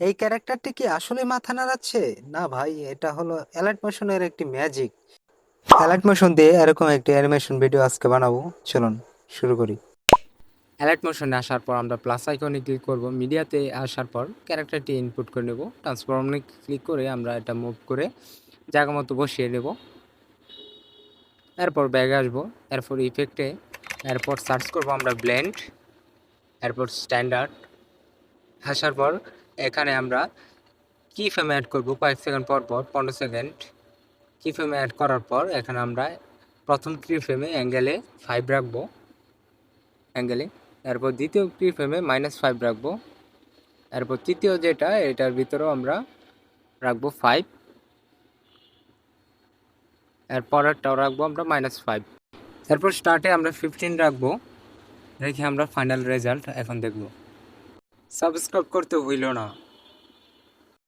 এই ক্যারেক্টারটি কি আসলে মাথা নাড়াচ্ছে? না ভাই, এটা হলো অ্যালার্ট মোশনের একটি ম্যাজিক অ্যালার্ট মোশন দিয়ে এরকম একটি অ্যানিমেশন ভিডিও আজকে বানাবো। চলুন, শুরু করি। অ্যালার্ট মোশনে আসার পর আমরা প্লাস আইকনে ক্লিক করব। মিডিয়াতে আসার পর ক্যারেক্টারটি ইনপুট করে নেব। ট্রান্সফর্মে ক্লিক করে আমরা এটা মুভ করে জায়গা মতো বসিয়ে নেব। এরপর ব্যাগে আসব। এরপর ইফেক্টে এরপর সার্চ করব আমরা ব্লেন্ড এরপর স্ট্যান্ডার্ড আসার পর এখানে আমরা কি ফ্রেম অ্যাড করব? কয়েক সেকেন্ড পর পর, পনেরো সেকেন্ড কি ফ্রেমে অ্যাড করার পর এখানে আমরা প্রথম কি ফ্রেমে অ্যাঙ্গেলে ফাইভ রাখব। অ্যাঙ্গেলে এরপর দ্বিতীয় কি ফ্রেমে মাইনাস ফাইভ রাখব। এরপর তৃতীয় যেটা, এটার ভিতরেও আমরা রাখব ফাইভ এর পরেরটাও রাখব আমরা মাইনাস ফাইভ এরপর স্টার্টে আমরা ফিফটিন রাখব। রেখে আমরা ফাইনাল রেজাল্ট এখন দেখব। সাবস্ক্রাইব করতে ভুলো না।